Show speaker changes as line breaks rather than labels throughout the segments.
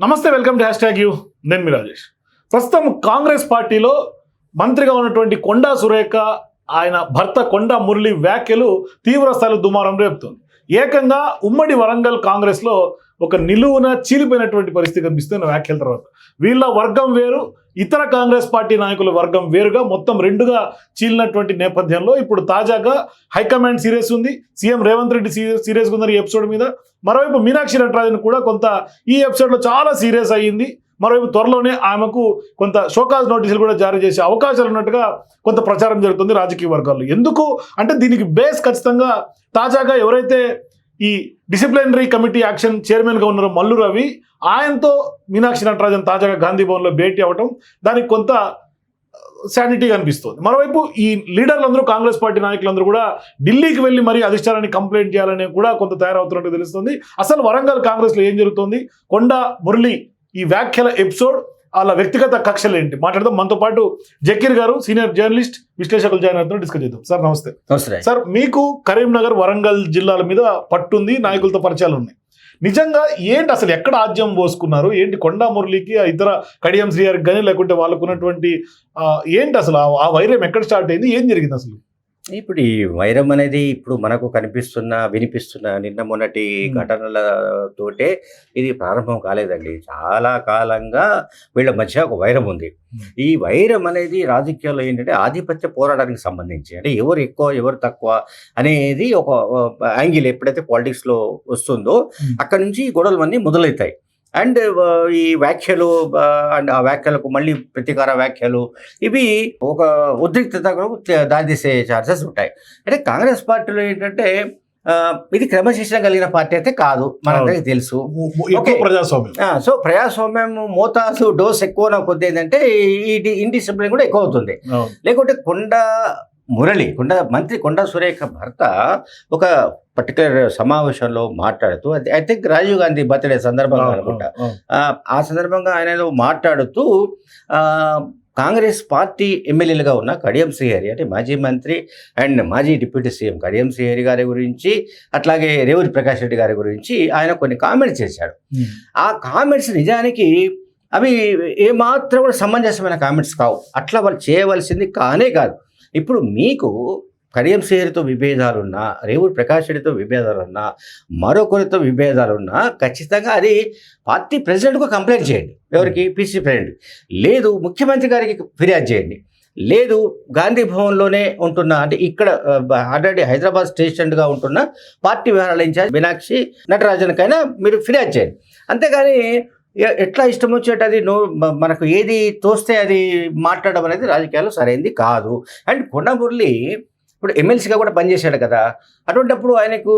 నమస్తే welcome to hashtag you. నేను మీ రాజేష్. ప్రస్తుతం కాంగ్రెస్ పార్టీలో మంత్రిగా ఉన్నటువంటి కొండా సురేఖ ఆయన భర్త కొండా మురళి వ్యాఖ్యలు తీవ్ర స్థాయిలో దుమారం రేపుతుంది. ఏకంగా ఉమ్మడి వరంగల్ కాంగ్రెస్లో ఒక నిలువున చీలిపోయినటువంటి పరిస్థితి కనిపిస్తున్న వ్యాఖ్యల తర్వాత. వీళ్ళ వర్గం వేరు ఇతర కాంగ్రెస్ పార్టీ నాయకుల వర్గం వేరుగా మొత్తం రెండుగా చీలినటువంటి నేపథ్యంలో ఇప్పుడు తాజాగా హైకమాండ్ సీరియస్ ఉంది. సీఎం రేవంత్ రెడ్డి సీరియస్ సీరియస్గా ఉన్నారు ఈ ఎపిసోడ్ మీద. మరోవైపు మీనాక్షి నటరాజన్ కూడా కొంత ఈ ఎపిసోడ్లో చాలా సీరియస్ అయ్యింది. మరోవైపు త్వరలోనే ఆమెకు కొంత షోకాజ్ నోటీసులు కూడా జారీ చేసే అవకాశాలు ఉన్నట్టుగా కొంత ప్రచారం జరుగుతుంది రాజకీయ వర్గాల్లో. ఎందుకు? అంటే దీనికి బేస్ ఖచ్చితంగా తాజాగా ఎవరైతే ఈ డిసిప్లినరీ కమిటీ యాక్షన్ చైర్మన్గా ఉన్న మల్లు రవి ఆయనతో మీనాక్షి నటరాజన్ తాజాగా గాంధీ భవన్లో భేటీ అవ్వటం దానికి కొంత శానిటీగా అనిపిస్తుంది. మరోవైపు ఈ లీడర్లందరూ కాంగ్రెస్ పార్టీ నాయకులందరూ కూడా ఢిల్లీకి వెళ్ళి మరీ అధిష్టానాన్ని కంప్లైంట్ చేయాలని కూడా కొంత తయారవుతున్నట్టు తెలుస్తుంది. అసలు వరంగల్ కాంగ్రెస్లో ఏం జరుగుతుంది? కొండ మురళి ఈ వ్యాఖ్యల ఎపిసోడ్ వాళ్ళ వ్యక్తిగత కక్షలు ఏంటి? మాట్లాడదాం. మనతో పాటు జకీర్ గారు సీనియర్ జర్నలిస్ట్ విశ్లేషకులు జాయిన్ అవుతున్నారు. డిస్కస్ చేద్దాం. సార్ నమస్తే.
నమస్తే
సార్ మీకు కరీంనగర్ వరంగల్ జిల్లాల మీద పట్టుంది నాయకులతో పరిచయాలు ఉన్నాయి. నిజంగా ఏంటి అసలు ఎక్కడ ఆద్యం పోసుకున్నారు? ఏంటి కొండా మురళికి ఆ ఇతర కడియం శ్రీగారికి కానీ లేకుంటే వాళ్ళకు ఉన్నటువంటి ఆ, ఏంటి అసలు ఆ- ఆ వైరం ఎక్కడ స్టార్ట్ అయింది? ఏం జరిగింది అసలు?
ఇప్పుడు ఈ వైరం అనేది ఇప్పుడు మనకు కనిపిస్తున్న వినిపిస్తున్న నిన్న మొన్నటి. ఘటనలతోటే ఇది ప్రారంభం కాలేదండి చాలా కాలంగా వీళ్ళ మధ్య ఒక వైరం ఉంది. ఈ వైరం అనేది రాజకీయాల్లో ఏంటంటే ఆధిపత్య పోరాటానికి సంబంధించి అంటే ఎవరు ఎక్కువ ఎవరు తక్కువ అనేది ఒక యాంగిల్ ఎప్పుడైతే పాలిటిక్స్లో వస్తుందో. అక్కడ నుంచి ఈ గొడవలన్నీ మొదలవుతాయి అండ్ ఈ వ్యాఖ్యలు అండ్ ఆ వ్యాఖ్యలకు మళ్ళీ ప్రతీకార వ్యాఖ్యలు ఇవి ఒక ఉద్రిక్తతకు దారితీసే ఛాన్సెస్ ఉంటాయి. అంటే కాంగ్రెస్ పార్టీలో ఏంటంటే ఇది క్రమశిక్షణ కలిగిన పార్టీ అయితే కాదు మనందరికీ తెలుసు.
ప్రజాస్వామ్యం.
సో ప్రజాస్వామ్యం మోతాదు డోస్ ఎక్కువ కొద్ది ఏంటంటే ఈ ఇండిసిప్లిన్ కూడా ఎక్కువ అవుతుంది. లేకుంటే కొండ మురళి కొండ మంత్రి కొండ సురేఖ భర్త ఒక పర్టికులర్ సమావేశంలో మాట్లాడుతూ I think Rajiv Gandhi birthday సందర్భంగా అనుకుంటా. ఆ, సందర్భంగా ఆయన మాట్లాడుతూ కాంగ్రెస్ పార్టీ ఎమ్మెల్యేలుగా ఉన్న కడియం శ్రీహరి అంటే మాజీ మంత్రి అండ్ మాజీ డిప్యూటీ సీఎం కడియం శ్రీహరి గారి గురించి అట్లాగే రేవూరి ప్రకాష్ రెడ్డి గారి గురించి ఆయన కొన్ని కామెంట్స్ చేశాడు. ఆ కామెంట్స్ నిజానికి అవి ఏమాత్రం కూడా సమంజసమైన కామెంట్స్ కావు అట్లా వాళ్ళు చేయవలసింది కానే కాదు ఇప్పుడు మీకు కడియం శ్రీహరితో విభేదాలున్నా రేవూరి ప్రకాష్ రెడ్డితో విభేదాలున్నా మరొకరితో విభేదాలున్నా ఖచ్చితంగా అది పార్టీ ప్రెసిడెంట్కు కంప్లైంట్ చేయండి. ఎవరికి? PC president. లేదు ముఖ్యమంత్రి గారికి ఫిర్యాదు చేయండి. లేదు గాంధీ భవన్లోనే ఉంటున్న అంటే ఇక్కడ ఆల్రెడీ హైదరాబాద్ స్టేషన్గా ఉంటున్న పార్టీ వ్యవహారాల ఇన్ఛార్జ్ మీనాక్షి నటరాజన్కైనా మీరు ఫిర్యాదు చేయండి. అంతేగాని ఎట్లా ఇష్టం వచ్చేట అది నో మనకు ఏది తోస్తే అది మాట్లాడడం అనేది రాజకీయాల్లో సరైంది కాదు. అండ్ కొండ మురళి ఇప్పుడు ఎమ్మెల్సీగా కూడా పనిచేశాడు కదా. అటువంటిప్పుడు ఆయనకు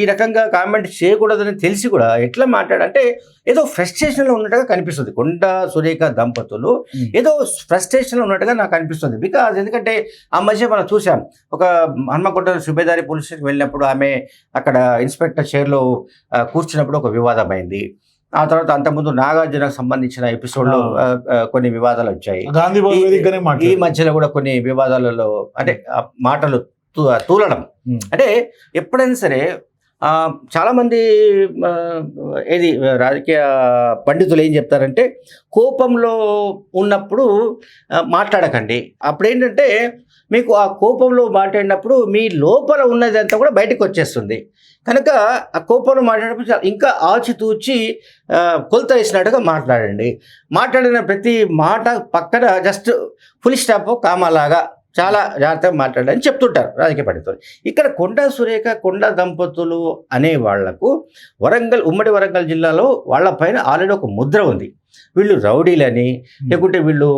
ఈ రకంగా కామెంట్ చేయకూడదని తెలిసి కూడా ఎట్లా మాట్లాడంటే ఏదో ఫ్రస్ట్రేషన్లో ఉన్నట్టుగా కనిపిస్తుంది. కొండ సురేఖ దంపతులు. ఏదో ఫ్రస్ట్రేషన్లో ఉన్నట్టుగా నాకు అనిపిస్తుంది. బికాజ్ ఎందుకంటే ఆ మధ్య మనం చూసాం ఒక హన్మకొండ సుబేదారి పోలీస్ స్టేషన్కి వెళ్ళినప్పుడు ఆమె అక్కడ ఇన్స్పెక్టర్ చైర్లో కూర్చున్నప్పుడు ఒక వివాదం అయింది ఆ తర్వాత అంతకుముందు నాగార్జునకు సంబంధించిన ఎపిసోడ్లో కొన్ని వివాదాలు వచ్చాయి. ఈ- మధ్యలో కూడా కొన్ని వివాదాలలో అంటే మాటలు తూ- తూలడం. అంటే ఎప్పుడైనా సరే చాలామంది ఏది రాజకీయ పండితులు ఏం చెప్తారంటే కోపంలో ఉన్నప్పుడు మాట్లాడకండి. అప్పుడు ఏంటంటే మీకు ఆ కోపంలో మాట్లాడినప్పుడు మీ లోపల ఉన్నదంతా కూడా బయటకు వచ్చేస్తుంది. కనుక ఆ కోపంలో మాట్లాడినప్పుడు ఇంకా ఆచితూచి కొలత వేసినట్టుగా మాట్లాడండి. మాట్లాడిన ప్రతి మాట పక్కన జస్ట్ ఫుల్ స్టాప్ కామాలాగా చాలా జాగ్రత్తగా మాట్లాడాలని చెప్తుంటారు రాజకీయ పండితులు ఇక్కడ కొండ సురేఖ కొండ దంపతులు అనే వాళ్ళకు వరంగల్ ఉమ్మడి వరంగల్ జిల్లాలో వాళ్ళ పైన ఆల్రెడీ ఒక ముద్ర ఉంది. వీళ్ళు రౌడీలని లేకుంటే వీళ్ళు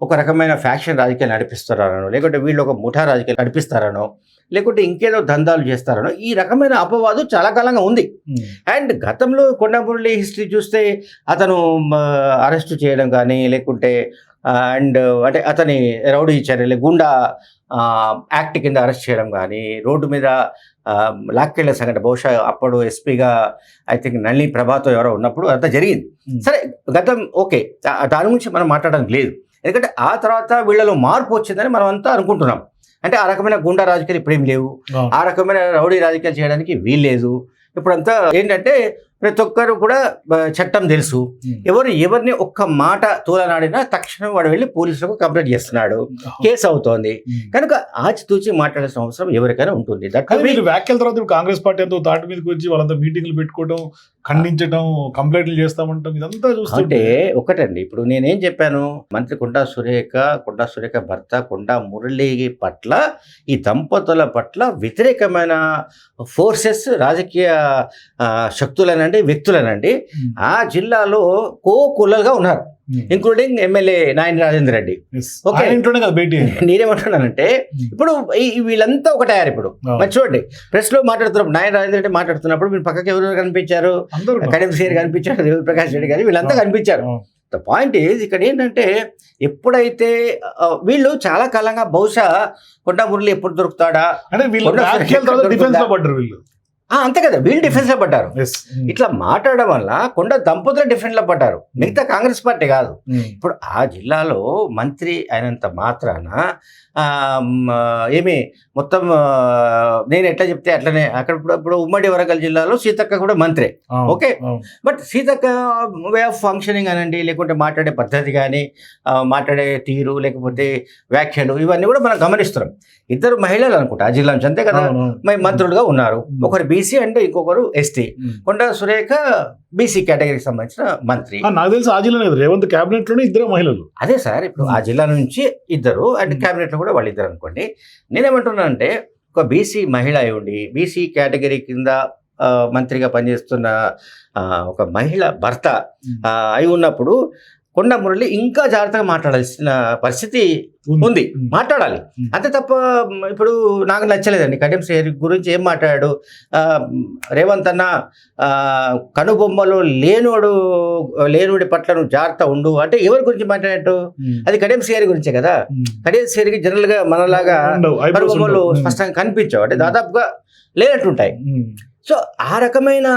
ఒక రకమైన ఫ్యాక్షన్ రాజకీయాలు నడిపిస్తారనో లేకుంటే వీళ్ళు ఒక ముఠా రాజకీయాలు నడిపిస్తారనో లేకుంటే ఇంకేదో దందాలు చేస్తారనో ఈ రకమైన అపవాదు చాలా కాలంగా ఉంది
ఉమ్.
అండ్ గతంలో కొండమురళి హిస్టరీ చూస్తే అతను అరెస్ట్ చేయడం కానీ లేకుంటే అండ్ అంటే అతని రౌడీ చర్యలు గుండా యాక్ట్ కింద అరెస్ట్ చేయడం కానీ రోడ్డు మీద లాక్కెళ్ళే సంఘటన బహుశా అప్పుడు ఎస్పీగా ఐ థింక్ నళిని ప్రభాతో ఎవరో ఉన్నప్పుడు అంతా జరిగింది
ఉమ్.
సరే గతం ఓకే దాని గురించి మనం మాట్లాడడానికి లేదు ఎందుకంటే ఆ తర్వాత వీళ్ళలో మార్పు వచ్చిందని మనం అంతా అనుకుంటున్నాం. అంటే ఆ రకమైన గుండా రాజకీయాలు ఇప్పుడేం లేవు. ఆ రకమైన రౌడీ రాజకీయాలు చేయడానికి వీల్లేదు ఇప్పుడంతా ఏంటంటే ప్రతి ఒక్కరు కూడా చట్టం తెలుసు. ఎవరు ఎవరిని ఒక్క మాట తూలనాడినా తక్షణం వాడు వెళ్ళి పోలీసులకు కంప్లైంట్ చేస్తున్నాడు. కేసు అవుతోంది. కనుక ఆచితూచి మాట్లాడాల్సిన అవసరం ఎవరికైనా ఉంటుంది.
వ్యాఖ్యల తర్వాత కాంగ్రెస్ పార్టీ అంతా తాటి మీదకి వచ్చి వాళ్ళంతా మీటింగ్లు పెట్టుకోవడం ఖండించడం కంప్లైంట్లు చేస్తామంటాం ఇదంతా
అంటే
చూస్తుంటే
ఒకటండి ఇప్పుడు నేనేం చెప్పాను? మంత్రి కొండా సురేఖ కొండా సురేఖ భర్త కొండా మురళి పట్ల ఈ దంపతుల పట్ల వ్యతిరేకమైన ఫోర్సెస్ రాజకీయ శక్తులనండి వ్యక్తులనండి ఆ జిల్లాలో కో కుల్లలుగా ఉన్నారు. ఇంక్లూడింగ్ ఎమ్మెల్యే నాయన రాజేంద్ర రెడ్డి. ఓకే. నేనేమంటున్నానంటే ఇప్పుడు ఈ- ఈ వీళ్ళంతా ఒకటయ్యారు ఇప్పుడు మరి చూడండి ప్రెస్లో మాట్లాడుతున్నప్పుడు నాయన రాజేంద్ర రెడ్డి మాట్లాడుతున్నప్పుడు మీరు పక్కకి ఎవరు కనిపించారు? కడియం సేర్ కనిపించారు రేవు ప్రకాష్ రెడ్డి గారు వీళ్ళంతా కనిపించారు.
అవును.
ద పాయింట్ ఈజ్ ఇక్కడ ఏంటంటే ఎప్పుడైతే వీళ్ళు చాలా కాలంగా బహుశా కొండా మురళి ఎప్పుడు దొరుకుతాడా?
అంటే వీళ్ళు.
అంతే కదా వీళ్ళు డిఫెన్స్లో పడ్డారు.
ఉమ్.
ఇట్లా మాట్లాడడం వల్ల కొండ దంపతులు డిఫెన్స్లో పడ్డారు మిగతా కాంగ్రెస్ పార్టీ కాదు. ఇప్పుడు ఆ జిల్లాలో మంత్రి అయినంత మాత్రాన ఏమి మొత్తం నేను ఎట్లా చెప్తే అట్లనే అక్కడ ఇప్పుడు ఉమ్మడి వరంగల్ జిల్లాలో సీతక్క కూడా మంత్రే. Okay. But Seethakka way of functioning అనండి లేకుంటే మాట్లాడే పద్ధతి కానీ మాట్లాడే తీరు లేకపోతే వ్యాఖ్యలు ఇవన్నీ కూడా మనం గమనిస్తున్నాం ఇద్దరు మహిళలు అనుకుంటా ఆ జిల్లా నుంచి అంతే కదా మంత్రులుగా ఉన్నారు
Hmm.
ఒకరు బీసీ అంటే ఇంకొకరు ఎస్టీ. కొండ సురేఖ బీసీ కేటగిరీకి సంబంధించిన మంత్రి.
నాకు తెలిసి ఆ జిల్లా రేవంత్ క్యాబినెట్లోనే ఇద్దరు మహిళలు.
అదే సార్ ఇప్పుడు ఆ జిల్లా నుంచి ఇద్దరు అండ్. క్యాబినెట్లో కూడా వాళ్ళు ఇద్దరు అనుకోండి నేనేమంటున్నానంటే ఒక బీసీ మహిళ అయి ఉండి బీసీ కేటగిరీ కింద మంత్రిగా పనిచేస్తున్న ఒక మహిళ భర్త అయి ఉన్నప్పుడు కొండ మురళి ఇంకా జాగ్రత్తగా మాట్లాడాల్సిన పరిస్థితి ఉంది. మాట్లాడాలి. అంతే తప్ప ఇప్పుడు నాకు నచ్చలేదండి కడియం శ్రీ గురించి ఏం మాట్లాడాడు రేవంత్ అన్న కనుబొమ్మలు లేనోడు లేనుడి పట్ల నువ్వు జాగ్రత్త ఉండు అంటే ఎవరి గురించి మాట్లాడినట్టు
ఉమ్.
అది కడియం శ్రీ గురించే కదా. కడియం శ్రీకి జనరల్గా మనలాగా కనుబొమ్మలు. స్పష్టంగా కనిపించవు అంటే దాదాపుగా లేనట్టుంటాయి. సో ఆ రకమైన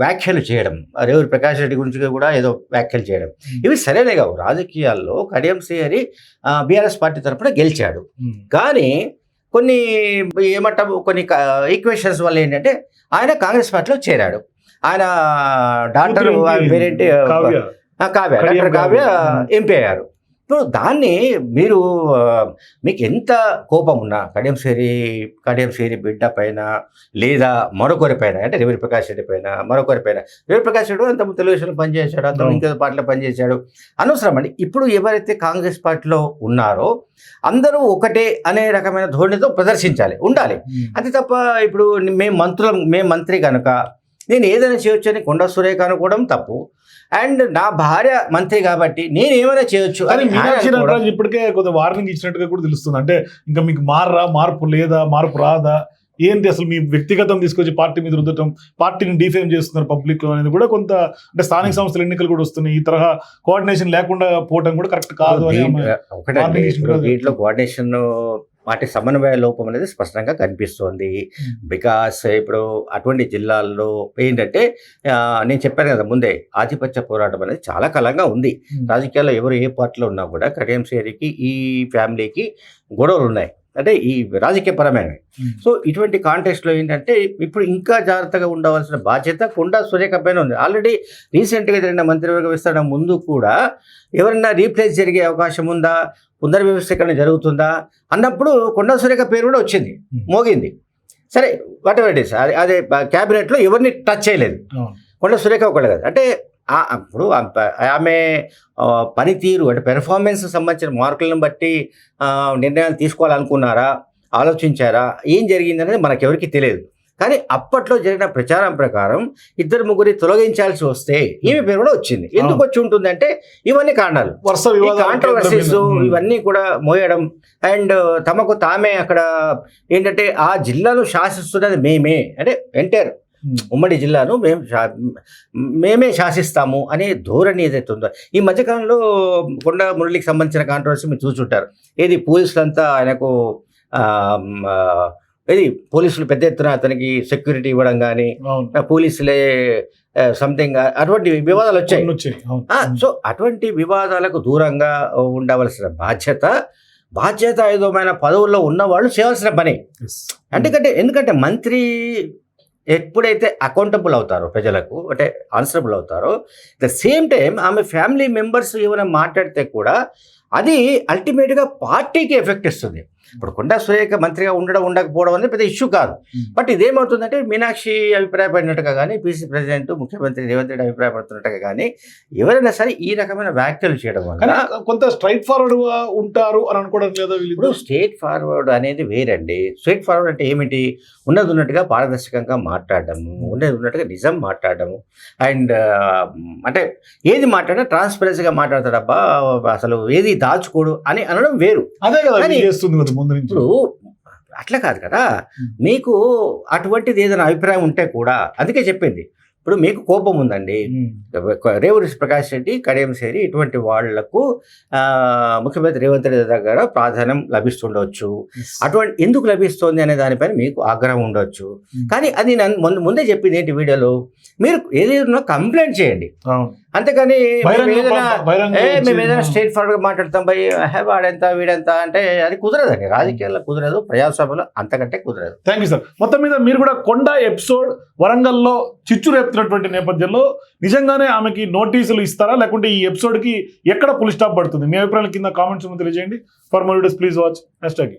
వ్యాఖ్యలు చేయడం రేవూరి ప్రకాష్ రెడ్డి గురించి కూడా ఏదో వ్యాఖ్యలు చేయడం ఇవి సరేనే కావు రాజకీయాల్లో కడియం శ్రీహరి బీఆర్ఎస్ పార్టీ తరఫున గెలిచాడు. కానీ కొన్ని ఏమంటాము కొన్ని ఈక్వేషన్స్ వల్ల ఏంటంటే ఆయన కాంగ్రెస్ పార్టీలో చేరాడు ఆయన డాక్టర్? పేరేంటి
కావ్య.
డాక్టర్ కావ్య. ఎంపీ అయ్యారు ఇప్పుడు దాన్ని మీరు మీకు ఎంత కోపం ఉన్నా కడియం సేరి కడియం సేరి బిడ్డ పైన లేదా మరొకరి పైన అంటే రవి ప్రకాష్ రెడ్డి పైన మరొకరి పైన రవి ప్రకాష్ రెడ్డి అంత తెలుగుదేశంలో పనిచేశాడు
అవును.
ఇంకో పార్టీలో పనిచేశాడు అనవసరం అండి ఇప్పుడు ఎవరైతే కాంగ్రెస్ పార్టీలో ఉన్నారో అందరూ ఒకటే అనే రకమైన ధోరణితో ప్రదర్శించాలి ఉండాలి. అంతే తప్ప ఇప్పుడు మేము మంత్రులం మేము మంత్రి కనుక నేను ఏదైనా చేయొచ్చు అని కొండ సురేఖ అనుకోవడం తప్పు అండ్ నా భార్య మంత్రి కాబట్టి నేను ఏమైనా చేయొచ్చు అని
మీనాక్షి. నటరాజ్ ఇప్పటికే కొంత వార్నింగ్ ఇచ్చినట్టుగా కూడా తెలుస్తుంది. అంటే ఇంకా మీకు మారరా మార్పు లేదా మార్పు రాదా? ఏంటి అసలు మీ వ్యక్తిగతం తీసుకొచ్చి పార్టీ మీద రుద్దటం పార్టీని డిఫేమ్ చేస్తున్నారు పబ్లిక్లో అనేది కూడా కొంత అంటే స్థానిక సంస్థల ఎన్నికలు కూడా వస్తున్నాయి. ఈ తరహా కోఆర్డినేషన్ లేకుండా పోవటం కూడా కరెక్ట్ కాదు
దీంట్లో కోఆర్డినేషన్ వాటి సమన్వయ లోపం అనేది స్పష్టంగా కనిపిస్తోంది. బికాస్ ఇప్పుడు అటువంటి జిల్లాల్లో ఏంటంటే నేను చెప్పాను కదా ముందే ఆధిపత్య పోరాటం అనేది చాలా కాలంగా ఉంది. రాజకీయాల్లో ఎవరు ఏ పార్టీలో ఉన్నా కూడా కడియం శ్రేణికి ఈ ఫ్యామిలీకి గొడవలు ఉన్నాయి. అంటే ఈ రాజకీయపరమైనవి సో ఇటువంటి కాంటెస్ట్లో ఏంటంటే ఇప్పుడు ఇంకా జాగ్రత్తగా ఉండవలసిన బాధ్యత కొండా సురేఖ పైన ఉంది. ఆల్రెడీ రీసెంట్గా జరిగిన మంత్రివర్గ విస్తరణ ముందు కూడా ఎవరైనా రీప్లేస్ జరిగే అవకాశం ఉందా? పునర్వ్యవస్థీకరణ జరుగుతుందా? అన్నప్పుడు కొండా సురేఖ పేరు కూడా వచ్చింది మోగింది. సరే వాట్ ఎవర్ ఇట్ ఇస్ అదే క్యాబినెట్లో ఎవరిని టచ్ చేయలేదు. కొండ సురేఖ ఒకళ్ళు కదా. అంటే అప్పుడు ఆమె పనితీరు అంటే పెర్ఫార్మెన్స్ సంబంధించిన మార్కులను బట్టి నిర్ణయాలు తీసుకోవాలనుకున్నారా? ఆలోచించారా? ఏం జరిగిందనేది మనకెవరికి తెలియదు. కానీ అప్పట్లో జరిగిన ప్రచారం ప్రకారం ఇద్దరు ముగ్గురి తొలగించాల్సి వస్తే ఈమె పేరు కూడా వచ్చింది. ఎందుకు వచ్చి ఉంటుందంటే ఇవన్నీ కారణాలు
వరుస
కాంట్రవర్సీస్. ఇవన్నీ కూడా మోయడం అండ్ తమకు తామే అక్కడ ఏంటంటే ఆ జిల్లాను శాసిస్తున్నది మేమే అంటే ఎంటైర్. ఉమ్మడి జిల్లాను మేము శా- మేమే శాసిస్తాము అనే ధోరణి ఏదైతే ఉందో ఈ మధ్యకాలంలో కొండ మురళికి సంబంధించిన కాంట్రవర్సీ మీరు చూసుంటారు. ఏది పోలీసులంతా ఆయనకు ఏది పోలీసులు పెద్ద ఎత్తున అతనికి సెక్యూరిటీ ఇవ్వడం కానీ పోలీసులే సంథింగ్ అటువంటి వివాదాలు వచ్చాయి. ఆ, సో అటువంటి వివాదాలకు దూరంగా ఉండవలసిన బాధ్యత బాధ్యతాయుతమైన పదవుల్లో ఉన్న వాళ్ళు చేయాల్సిన పని. ఎందుకంటే ఎందుకంటే మంత్రి ఎప్పుడైతే అకౌంటబుల్ అవుతారో ప్రజలకు అంటే ఆన్సరబుల్ అవుతారో ద సేమ్ టైం ఆమె ఫ్యామిలీ మెంబర్స్ ఏమైనా మాట్లాడితే కూడా అది అల్టిమేట్గా పార్టీకి ఎఫెక్ట్ ఇస్తుంది. ఇప్పుడు కొండా సురేఖ మంత్రిగా ఉండడం ఉండకపోవడం అనేది పెద్ద ఇష్యూ కాదు. బట్ ఇదేమవుతుందంటే మీనాక్షి అభిప్రాయపడినట్టుగా కానీ పీసీ ప్రెసిడెంట్ ముఖ్యమంత్రి రేవంత్ రెడ్డి అభిప్రాయపడుతున్నట్టుగా కానీ ఎవరైనా సరే ఈ రకమైన వ్యాఖ్యలు చేయడం వల్ల
కొంత స్ట్రైట్ ఫార్వర్డ్ ఉంటారు అని అనుకోవడం లేదా
ఇప్పుడు స్టేట్ ఫార్వర్డ్ అనేది వేరండి. స్ట్రేట్ ఫార్వర్డ్ అంటే ఏమిటి? ఉన్నది ఉన్నట్టుగా పారదర్శకంగా మాట్లాడడము ఉన్నది ఉన్నట్టుగా నిజం మాట్లాడడము అండ్ అంటే ఏది మాట్లాడినా ట్రాన్స్పరెన్సీగా మాట్లాడతాడబ్బా అసలు ఏది దాచుకోడు అని అనడం వేరు.
అదే కదా ముందు నుంచి.
ఇప్పుడు అట్లా కాదు కదా. మీకు అటువంటిది ఏదైనా అభిప్రాయం ఉంటే కూడా అందుకే చెప్పింది. ఇప్పుడు మీకు కోపం ఉందండి. రేవూరి ప్రకాష్ రెడ్డి కడియం సేరి ఇటువంటి వాళ్ళకు ముఖ్యమంత్రి రేవంత్ రెడ్డి దగ్గర ప్రాధాన్యం లభిస్తుండవచ్చు అటువంటి ఎందుకు లభిస్తోంది అనే దానిపైన మీకు ఆగ్రహం ఉండొచ్చు. కానీ అది నన్ను ముందు ముందే చెప్పింది ఏంటి వీడియోలో? మీరు ఏదైనా కంప్లైంట్ చేయండి. అంతేకాని మేము ఏదైనా
బహిరంగ
ఏ మేము ఏదైనా
చేసి-
స్ట్రేట్ ఫార్వర్డ్ మాట్లాడతాం భయ్ హే వాడెంత వీడెంత అంటే అది కుదరదండి. రాజకీయాల్లో కుదరదు ప్రజాస్వామ్యంలో అంతకంటే కుదరదు.
థ్యాంక్ యూ సార్ మొత్తం మీద మీరు కూడా కొండ ఎపిసోడ్ వరంగల్లో చిచ్చు రేపుతున్నటువంటి నేపథ్యంలో నిజంగానే ఆమెకి నోటీసులు ఇస్తారా? లేకుంటే ఈ ఎపిసోడ్కి ఎక్కడ పులి స్టాప్ పడుతుంది? మీ అభిప్రాయాల కింద కామెంట్స్ తెలియజేయండి. For more videos please watch hashtag